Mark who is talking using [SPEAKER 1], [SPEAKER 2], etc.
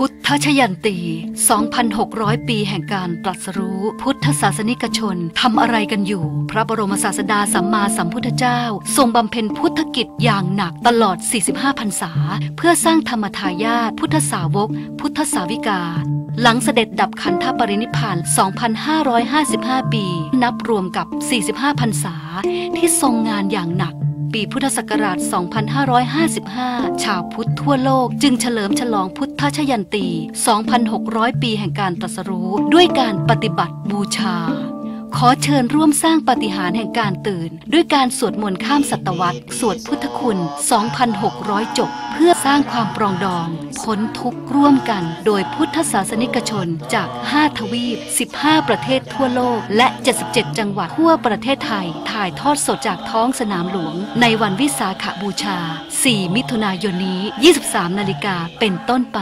[SPEAKER 1] พุทธชยันตี 2,600 ปีแห่งการตรัสรู้ พุทธศาสนิกชนทำอะไรกันอยู่ พระบรมศาสดาสัมมาสัมพุทธเจ้า ทรงบำเพ็ญพุทธกิจอย่างหนักตลอด 45 พรรษา เพื่อสร้างธรรมทายาทพุทธสาวก พุทธสาวิกา หลังเสด็จดับขันธปรินิพาน 2,555 ปี นับรวมกับ 45 พรรษา ที่ทรงงานอย่างหนักปีพุทธศักราช 2555 ชาวพุทธทั่วโลกจึงเฉลิมฉลองพุทธ ชยันตี 2,600 ปีแห่งการตรัสรู้ ด้วยการปฏิบัติบูชา ขอเชิญร่วมสร้างปาฏิหาริย์แห่งการตื่น ด้วยการสวดมนต์ข้ามศตวรรษ สวดพุทธคุณ 2,600 จบ เพื่อสร้างความปรองดอง พ้นทุกข์ร่วมกัน โดยพุทธศาสนิกชนจาก 5 ทวีป 15 ประเทศทั่วโลก และ 77 จังหวัดทั่วประเทศไทย ถ่ายทอดสดจากท้องสนามหลวง ในวันวิสาขบูชา 4 มิถุนายนนี้ 23 นาฬิกาเป็นต้นไป